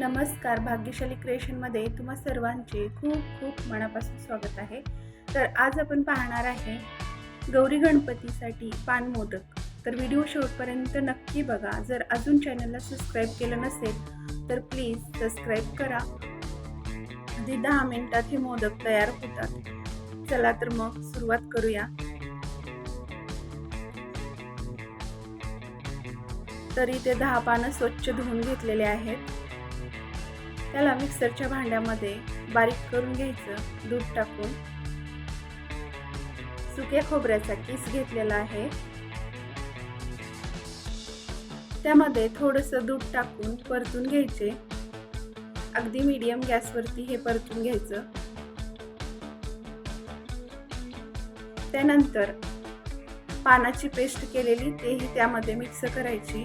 नमस्कार भाग्यशाली क्रिएशनमध्ये तुम्हा सर्वांचे खूप खूप मनापासून स्वागत आहे. तर आज आपण पाहणार आहे गौरी गणपतीसाठी पान मोदक. तर व्हिडिओ शेवटपर्यंत नक्की बघा. जर अजून चॅनलला सबस्क्राईब केलं नसेल तर प्लीज सबस्क्राईब करा. आधी दहा मिनिटात हे मोदक तयार होतात. चला तर मग सुरुवात करूया. तरी ते दहा पानं स्वच्छ धुवून घेतलेले आहेत. त्याला मिक्सरच्या भांड्यामध्ये बारीक करून घ्यायचं दूध टाकून. सुक्या खोबऱ्याचा किस घेतलेला आहे. त्यामध्ये थोडंसं दूध टाकून परतून घ्यायचे. अगदी मीडियम गॅसवरती हे परतून घ्यायचं. त्यानंतर पानाची पेस्ट केलेली तेही त्यामध्ये मिक्स करायची.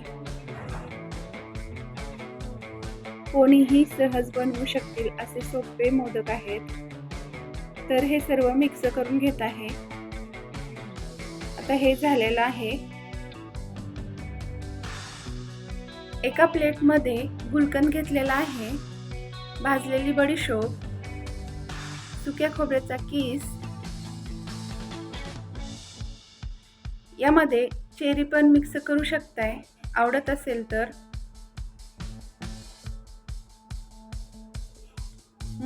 कोणीही सहज बनवू शकतील असे सोपे मोदक आहेत. तर हे सर्व मिक्स करून घेत आहे. आता हे झालेलं आहे. एका प्लेटमध्ये गुलकंद घेतलेला आहे. भाजलेली बडीशोप. सुक्या खोबऱ्याचा किस. यामध्ये चेरी पण मिक्स करू शकताय. आवडत असेल तर.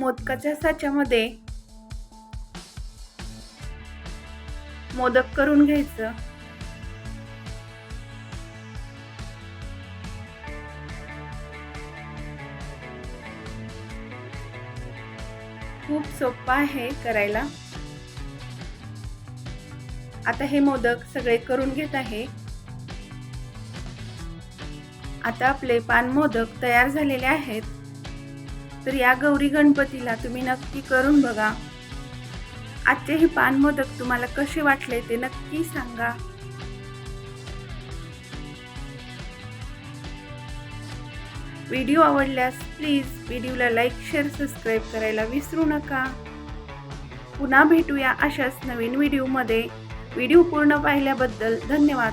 मोदकाच्या साच्यामध्ये मोदक करून घ्यायचं. खूप सोपा आहे करायला. आता हे मोदक सगळे करून घेत आहे. आता आपले पान मोदक तयार झालेले आहेत. तर या गौरी गणपतीला तुम्ही नक्की करून बघा. आजचे हे पान मोदक तुम्हाला कसे वाटले ते नक्की सांगा. व्हिडिओ आवडल्यास प्लीज व्हिडिओला लाईक शेअर सबस्क्राईब करायला विसरू नका. पुन्हा भेटूया अशाच नवीन व्हिडिओमध्ये. व्हिडिओ पूर्ण पाहिल्याबद्दल धन्यवाद.